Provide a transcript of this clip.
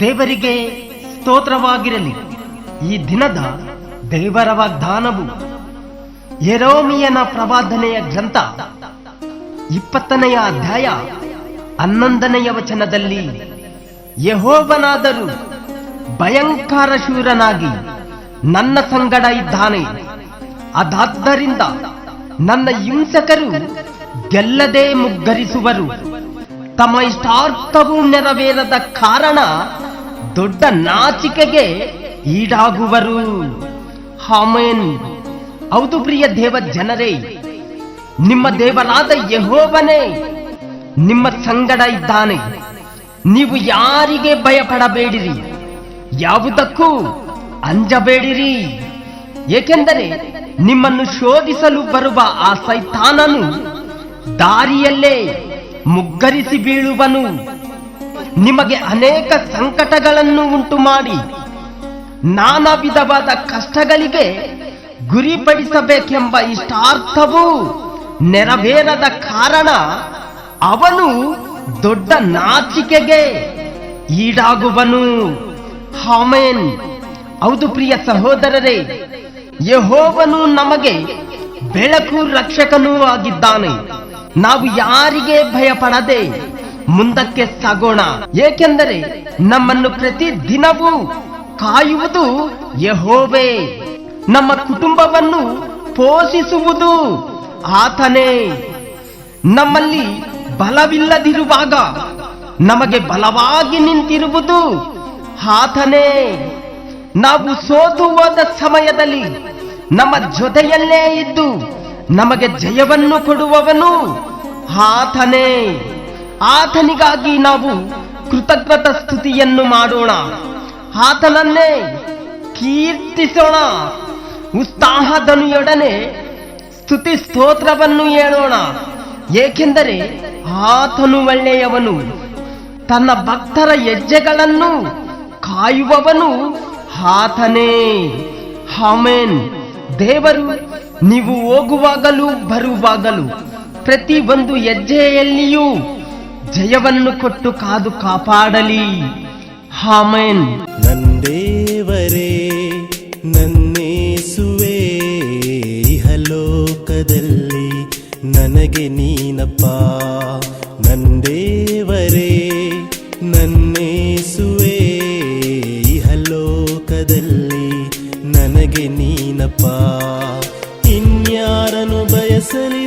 ದೇವರಿಗೆ ಸ್ತೋತ್ರವಾಗಿರಲಿ. ಈ ದಿನದ ದೇವರ ವಾಗ್ದಾನವು ಎರೋಮಿಯನ ಪ್ರವಾದನೆಯ ಗ್ರಂಥ ಇಪ್ಪತ್ತನೆಯ ಅಧ್ಯಾಯ ಹನ್ನೊಂದನೆಯ ವಚನದಲ್ಲಿ ಯಹೋವನಾದರೂ ಭಯಂಕರ ಶೂರನಾಗಿ ನನ್ನ ಸಂಗಡ ಇದ್ದಾನೆ. ಅದಾದ್ದರಿಂದ ನನ್ನ ಹಿಂಸಕರು ಗೆಲ್ಲದೆ ಮುಗ್ಗರಿಸುವರು. ತಮ್ಮ ಇಷ್ಟಾರ್ಥವೂ ನೆರವೇರದ ಕಾರಣ ದೊಡ್ಡ ನಾಚಿಕೆಗೆ ಈಡಾಗುವರು. ಹಾಮೇನ್ ಹೌದು ಪ್ರಿಯ ದೇವ ಜನರೇ ನಿಮ್ಮ ದೇವರಾದ ಯಹೋವನೇ ನಿಮ್ಮ ಸಂಗಡ ಇದ್ದಾನೆ. ನೀವು ಯಾರಿಗೆ ಭಯಪಡಬೇಡಿರಿ? ಯಾವುದಕ್ಕೂ ಅಂಜಬೇಡಿರಿ. ಏಕೆಂದರೆ ನಿಮ್ಮನ್ನು ಶೋಧಿಸಲು ಬರುವ ಆ ಸೈತಾನನು ದಾರಿಯಲ್ಲೇ ಮುಗ್ಗರಿಸಿ ಬೀಳುವನು. ನಿಮಗೆ ಅನೇಕ ಸಂಕಟಗಳನ್ನು ಉಂಟು ಮಾಡಿ ನಾನಾ ವಿಧವಾದ ಕಷ್ಟಗಳಿಗೆ ಗುರಿಪಡಿಸಬೇಕೆಂಬ ಇಷ್ಟಾರ್ಥವು ನೆರವೇರದ ಕಾರಣ ಅವನು ದೊಡ್ಡ ನಾಚಿಕೆಗೆ ಈಡಾಗುವನು. ಹಾಮೇನ್ ಹೌದು ಪ್ರಿಯ ಸಹೋದರರೇ ಯಹೋವನು ನಮಗೆ ಬೆಳಕು ರಕ್ಷಕನೂ ಆಗಿದ್ದಾನೆ. ನಾವು ಯಾರಿಗೆ ಭಯಪಡದೆ ಮುಂದಕ್ಕೆ ಸಾಗೋಣ. ಏಕೆಂದರೆ ನಮ್ಮನ್ನು ಪ್ರತಿ ದಿನವೂ ಕಾಯುವುದು ಯಹೋವೇ. ನಮ್ಮ ಕುಟುಂಬವನ್ನು ಪೋಷಿಸುವುದು ಆತನೇ. ನಮ್ಮಲ್ಲಿ ಬಲವಿಲ್ಲದಿರುವಾಗ ನಮಗೆ ಬಲವಾಗಿ ನಿಂತಿರುವುದು ಆತನೇ. ನಾವು ಸೋತುವಾದ ಸಮಯದಲ್ಲಿ ನಮ್ಮ ಜೊತೆಯಲ್ಲೇ ಇದ್ದು ನಮಗೆ ಜಯವನ್ನು ಕೊಡುವವನು ಆತನೇ. ಆತನಿಗಾಗಿ ನಾವು ಕೃತಜ್ಞತ ಸ್ತುತಿಯನ್ನು ಮಾಡೋಣ. ಆತನನ್ನೇ ಕೀರ್ತಿಸೋಣ. ಉತ್ಸಾಹದನಿಯೊಡನೆ ಸ್ತುತಿ ಸ್ತೋತ್ರವನ್ನು ಹೇಳೋಣ. ಏಕೆಂದರೆ ಆತನು ಒಳ್ಳೆಯವನು. ತನ್ನ ಭಕ್ತರ ಹೆಜ್ಜೆಗಳನ್ನು ಕಾಯುವವನು ಆತನೇ. ಹಾಮೇನ್ ದೇವರು, ನೀವು ಹೋಗುವಾಗಲೂ ಬರುವಾಗಲೂ ಪ್ರತಿ ಒಂದು ಹೆಜ್ಜೆಯಲ್ಲಿಯೂ ಜಯವನ್ನು ಕೊಟ್ಟು ಕಾದು ಕಾಪಾಡಲಿ. ಹಾಮೇನ್ ನಂದೇವರೇ ನನ್ನೇಸುವೆ, ಇಹಲೋಕದಲ್ಲಿ ನನಗೆ ನೀನಪ್ಪ. ನಂದೇವರೇ ನನ್ನೇಸುವೆ, ಇಹಲೋಕದಲ್ಲಿ ನನಗೆ ನೀನಪ್ಪ ಇನ್ಯಾರನು ಬಯಸಲಿ